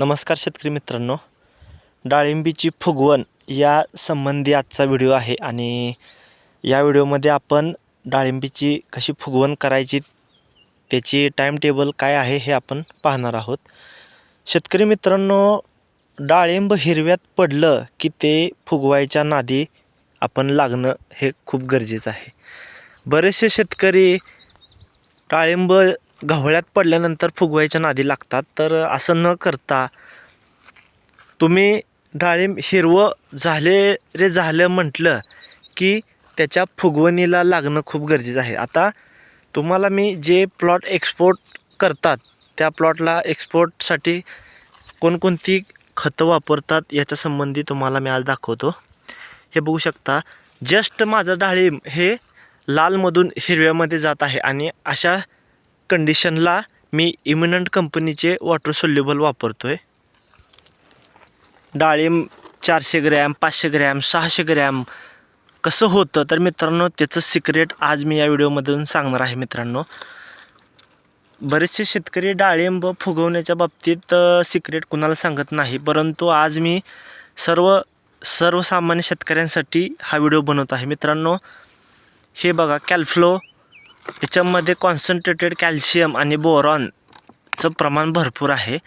नमस्कार शेतकरी मित्रांनो. डाळिंबीची फुगवण या संबंधी आजचा व्हिडिओ आहे आणि या व्हिडिओमध्ये आपण डाळिंबीची कशी फुगवण करायची त्याची टाईम टेबल काय आहे हे आपण पाहणार आहोत. शेतकरी मित्रांनो डाळिंब हिरव्यात पडलं की ते फुगवायच्या नादी आपण लागणं हे खूप गरजेचं आहे. बरेचसे शेतकरी डाळिंब घवळ्यात पडल्यानंतर फुगवायच्या नादी लागतात. तर असं न करता तुम्ही डाळिंब हिरवं झाले रे झालं म्हटलं की त्याच्या फुगवणीला लागणं खूप गरजेचं आहे. आता तुम्हाला मी जे प्लॉट एक्सपोर्ट करतात त्या प्लॉटला एक्सपोर्टसाठी कोणकोणती खतं वापरतात याच्या संबंधी तुम्हाला मी आज दाखवतो. हे बघू शकता जस्ट माझं डाळिंब हे लालमधून हिरव्यामध्ये जात आहे आणि अशा कंडिशनला मी इमिनंट कंपनीचे वॉटर सोल्युबल वापरतो आहे डाळिंब चारशे ग्रॅम पाचशे ग्रॅम सहाशे ग्रॅम कसं होतं तर मित्रांनो त्याचं सिक्रेट आज मी या व्हिडिओमधून सांगणार आहे मित्रांनो. बरेचसे शेतकरी डाळिंब फुगवण्याच्या बाबतीत सिक्रेट कुणाला सांगत नाही परंतु आज मी सर्व सर्वसामान्य शेतकऱ्यांसाठी हा व्हिडिओ बनवत आहे मित्रांनो. हे बघा कॅल्फ्लो याच्यामध्ये कॉन्सन्ट्रेटेड कॅल्शियम आणि बोरॉनचं प्रमाण भरपूर आहे.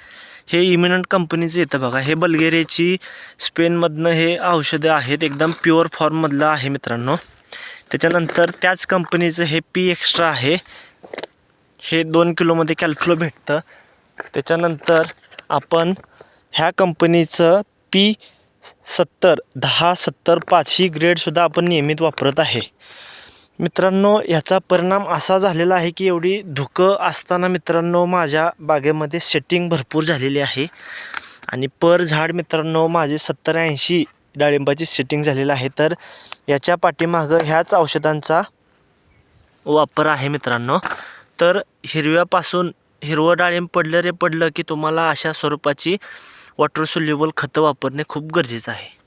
हे इमिनंट कंपनीचं येतं बघा. हे बल्गेरियाची स्पेनमधनं हे औषधं आहेत. एकदम प्युअर फॉर्ममधलं आहे मित्रांनो. त्याच्यानंतर त्याच कंपनीचं हे पी एक्स्ट्रा आहे. हे दोन किलोमध्ये कॅल्फ्लो भेटतं. त्याच्यानंतर आपण ह्या कंपनीचं पी सत्तर दहा सत्तर पाच ही ग्रेडसुद्धा आपण नियमित वापरत आहे. मित्रांनो ह्याचा परिणाम असा झालेला आहे की एवढी धुकं असताना मित्रांनो माझ्या बागेमध्ये सेटिंग भरपूर झालेली आहे. आणि पर झाड मित्रांनो माझे सत्तर ऐंशी डाळिंबाची सेटिंग झालेलं आहे. तर याच्या पाठीमागं ह्याच औषधांचा वापर आहे मित्रांनो. तर हिरव्यापासून हिरवं डाळिंब पडलं रे पडलं की तुम्हाला अशा स्वरूपाची वॉटर सोल्युबल खतं वापरणे खूप गरजेचं आहे.